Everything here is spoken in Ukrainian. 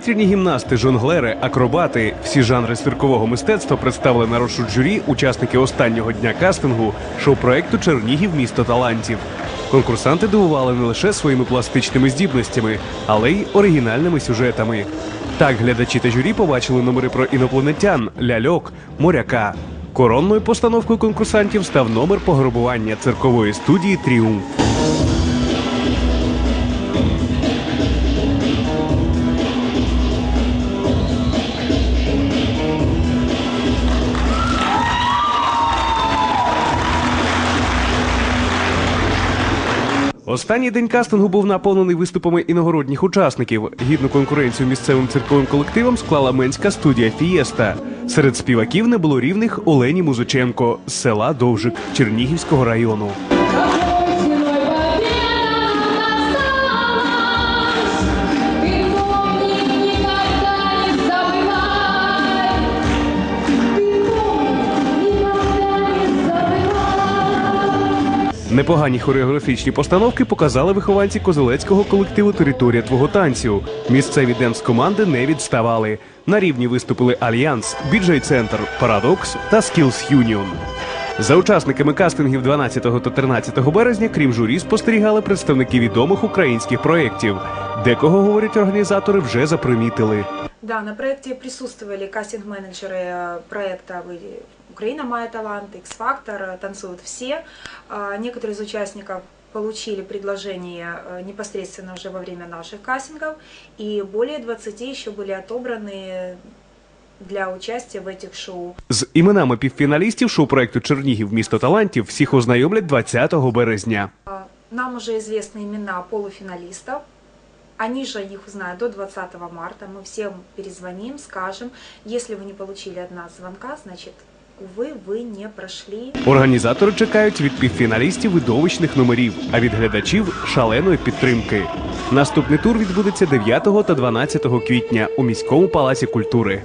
Повітряні гімнасти, жонглери, акробати, всі жанри циркового мистецтва представили на розсуд журі учасники останнього дня кастингу шоу-проекту Чернігів місто талантів. Конкурсанти дивували не лише своїми пластичними здібностями, але й оригінальними сюжетами. Так глядачі та журі побачили номери про інопланетян, ляльок, моряка. Коронною постановкою конкурсантів став номер пограбування циркової студії Тріумф. Останній день кастингу був наповнений виступами іногородніх учасників. Гідну конкуренцію місцевим цирковим колективам склала менська студія Фієста. Серед співаків не було рівних Олені Музиченко з села Довжик Чернігівського району. Непогані хореографічні постановки показали вихованці козелецького колективу Територія твого танцю. Місцеві демс-команди не відставали. На рівні виступили Альянс, Біджей Центр, Парадокс та Skills Union. За учасниками кастингів 12 та 13 березня, крім журі, спостерігали представники відомих українських проєктів. Декого, говорять організатори, вже запримітили. Да, на проекте присутствовали кастинг-менеджеры э, проекта вы- «Украина. Моя талант», «X-Factor», э, «Танцуют все». А, Некоторые из участников получили предложение э, непосредственно уже во время наших кастингов, и более 20 еще были отобраны для участия в этих шоу. З іменами півфіналістів шоу-проекту Чернігів місто талантів всіх ознайомлять 20 березня. А, Нам уже известны имена полуфиналистов. Они же их узнают до 20 марта. Мы всем перезвоним, скажем. Если вы не получили от нас звонка, значит, увы, вы не пройшли. Організатори чекають від півфіналістів видовищних номерів, а від глядачів шаленої підтримки. Наступний тур відбудеться 9 та 12 квітня у міському палаці культури.